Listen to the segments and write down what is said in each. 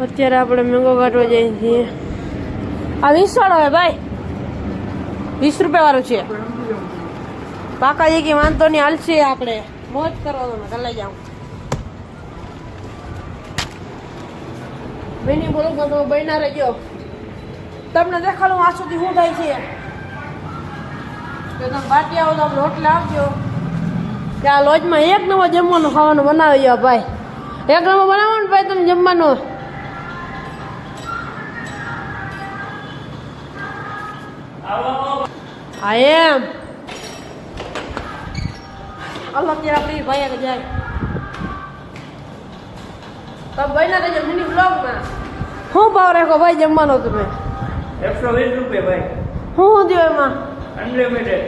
અત્યારે આપણે મેંગો કાઢવા જઈએ છીએ. આ વીસ વાળો હે ભાઈ. વીસ રૂપિયા વાળું છે. કાકાજી કે વાંધો નહીં, હાલશે આપણે. મોજ કરવાનો કલાઈ જાઉં. બેની બોલો તો તમે બહેના રહેજો. તમને દેખાડું આ સુધી શું થાય છે. કે તમે બાટી આવો તો આપણે હોટલે આવજો ત્યાં લોજમાં એક નવો જમવાનું ખાવાનું બનાવી જાઓ ભાઈ. એક નવો બનાવો ને ભાઈ, તમે જમવાનું. હા એમ અલ્લાહ અત્યારે આપણી ભાઈ આગળ જાય તમે ભાઈ ના રહેજો મિની બ્લોગમાં શું ભાવ રાખો ભાઈ જમવાનો તમે એકસો વીસ રૂપિયા ભાઈ શું શું દો એમાં અનલિમિટેડ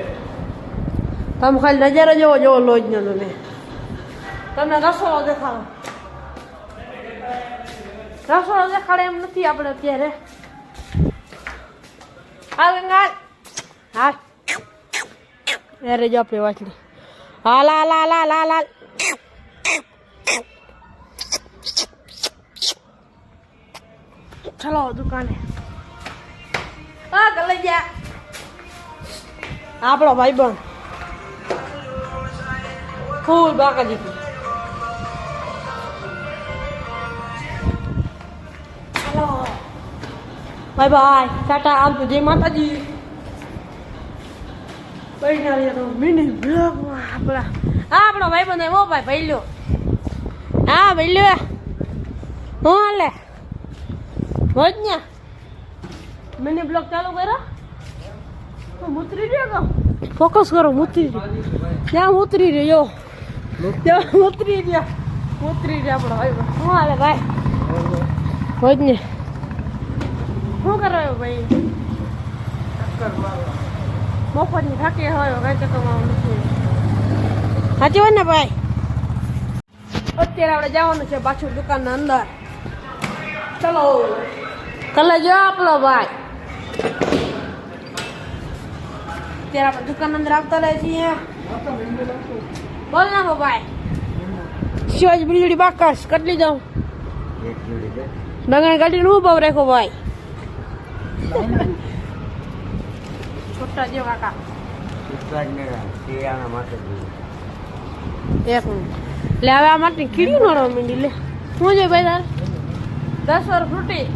તમે ખાલી નજારા જોવો જોવો લોજનો તમે તમને રસોડો દેખાડો રસોડો દેખાડે એમ નથી આપણે અત્યારે હાલ ગંગા હાલ અરે જો આપણે વાંચલી હાલ હાલ હાલ હાલ હાલ હાલ ચલો દુકાને હા કલે ગયા આપણો ભાઈ બંધ ફૂલ બાકાજી ચલો બાય બાય ટાટા આવજો જય માતાજી રહ્યા તો મિની આપણા આપણો ભાઈ બંધ આવ્યો ભાઈ ભૈલ્યો હા ભૈલ્યો હું હાલે? હોજ ને મિની બ્લોગ ચાલુ કર્યો? હું ઉતરી રહ્યો ફોકસ કરો ઉતરી રહ્યો. ત્યાં ઉતરી રહ્યો. ત્યાં ઉતરી રહ્યા. ઉતરી રહ્યા આપણો ભાઈ શું હાલે ભાઈ? હોજ ને શું કરો ભાઈ? મફતની થાકી હોય કમાવાનું નથી. સાચી વાત ને ભાઈ? અત્યારે આપણે જવાનું છે પાછું દુકાનના અંદર. ચલો. કલે જો આપણો ભાઈ. અત્યારે આપણે દુકાન અંદર આવતા રહે છીએ. બોલ ના ભાઈ. શિવાજી બીજડી બાકસ કેટલી જાઉં ડંગણ કાઢીને હું ભાવ રાખો ભાઈ? છોટા જેવો કાકા એક મિનિટ. લે હવે આ માટે કીડ્યું નડવા માંડી લે. શું છે ભાઈ તાર? દસ વાર ફ્રૂટી.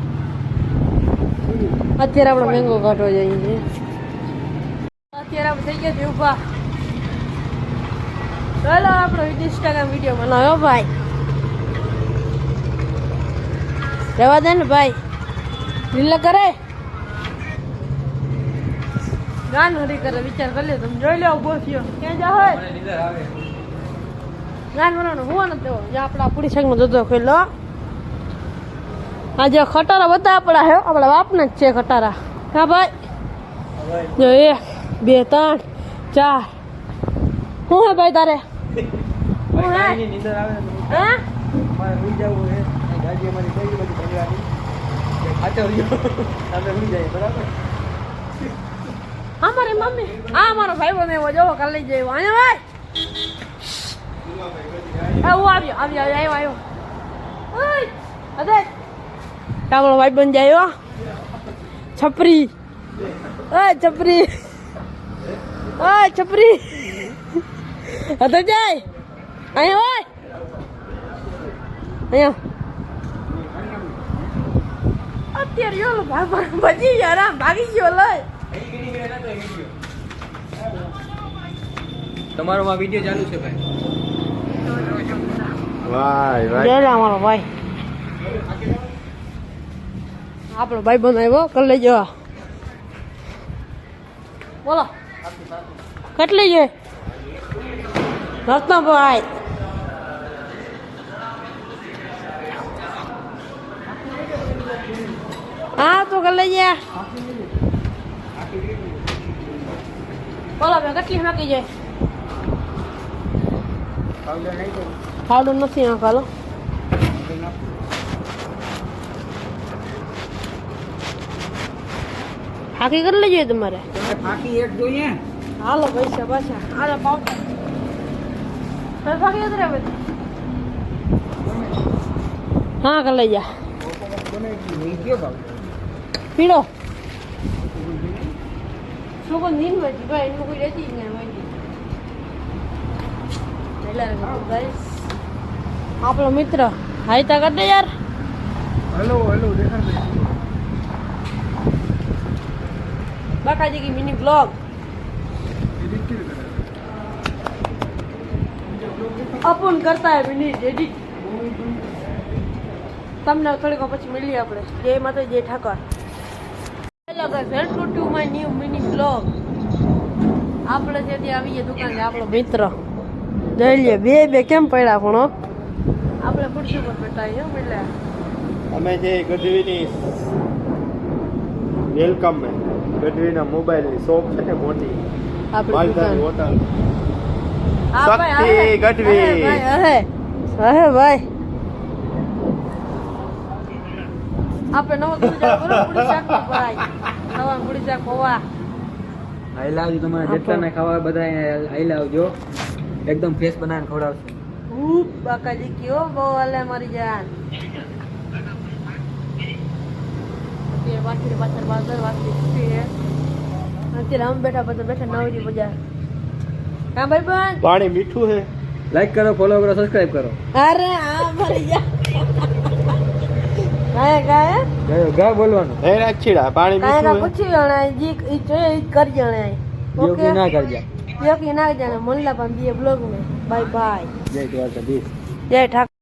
અત્યારે આપણો મેંગો કાઢવા જઈએ અત્યારે આપણે થઈ ગયા છે ઊભા. ચાલો આપણો ઇન્સ્ટાગ્રામ વીડિયો બનાવ્યો ભાઈ. રહેવા દે ને ભાઈ. લીલા કરે? ગાન હરી કરે વિચાર કરી લે તમે જોઈ લો થયો. ક્યાં જા હોય? ગાન બનાવવાનું હું નથી દેવો જે આપણા પૂરી સંગનો જોતો ખોલ્યો આ જે ખટારા બધા આપણા હે આપણા બાપના જ છે ખટારા. હા ભાઈ? જો એક બે ત્રણ ચાર. શું હે ભાઈ તારે? શું હે હે? જાય મારી મમ્મી? આ મારો ભાઈ બંધ એવો જોવો, કાલે લઈ જાય અહીંયા ભાઈ! હું આવ્યો આવ્યો આવ્યો આવ્યો ઓય અદે તામળો ભાઈ બન જાયો છપરી. ઓય છપરી. ઓય, છપરી. અદે જાય. અહીંયા ઓય અહીંયા. અત્યારે ભાગી ગયો, લઈ. તમારો આ વિડિયો ચાલુ છે ભાઈ. વાય વાય. જય રામ ભાઈ. આપણો ભાઈ બંધ આવ્યો કરી લેજો. બોલો. કેટલી છે? રત્નભાઈ હા તો કરી લેજે બોલો ભાઈ કેટલી નાખી જાય પાવડર નથી આ કાલો હાકી કરી લેજો તમારે ફાંકી એક જોઈએ હાલો પૈસા પાછા હાલો પાવડર ફાકી રે બધી હા કરી લેજા પીળો છોકરો વધી ભાઈ એનું કોઈ રહેતી જ નહીં પહેલા ગાઈસ આપણો મિત્ર હાઈતા કરી દે યાર. હલો હલો દેખાડ બાકાજી કી મિની બ્લોગ અપન કરતા હે મિની એડિટ તમને થોડીક પછી મળીએ આપણે. જય માતા જય Thakar. Hello guys welcome to my new mini blog. આપણે જે ત્યાં આવીએ દુકાને આપણો મિત્ર. જોઈ લે બે બે કેમ પડ્યા પણ આપણે ખુરશી પર બેઠા હે એટલે અમે જે ગઢવીની વેલકમ હે ગઢવીના મોબાઈલની શોપ છે ને મોટી. આપણી હોટલ. ભાઈ, શક્તિ ગઢવી. અરે ભાઈ, આપણે નવો ગુડી શાક કરો ગુડી શાક નો નવા ગુડી શાક હોવા. આઈ લાવજો તમારે જેટલાને ખાવા બધા આઈ લાવજો એકદમ ફ્રેશ બનાવીને ખવડાવશે. ખૂબ બાકાજી કયો બહુ હાલે મારી જાન. અત્યારે વાંચી પાછળ બાજર છૂટી હે અત્યારે અમે બેઠા બધા બેઠા નવરી બજાર. હા ભાઈ બંધ પાણી મીઠું હે લાઈક કરો ફોલો કરો સબસ્ક્રાઇબ કરો. અરે આ મારી જાન. કાંઈ ગાય? ગયો ગા બોલવાનું. હે રાખીડા પાણી મીઠું હે પૂછી જણાય જી ઈ જોઈએ ઈ કરી જણાય યોગી ના કરજા. યોગી ના જાણે મોલ્લા પણ બે બ્લોગ બાય બાય જય દ્વારકાધીશ. જય ઠાકર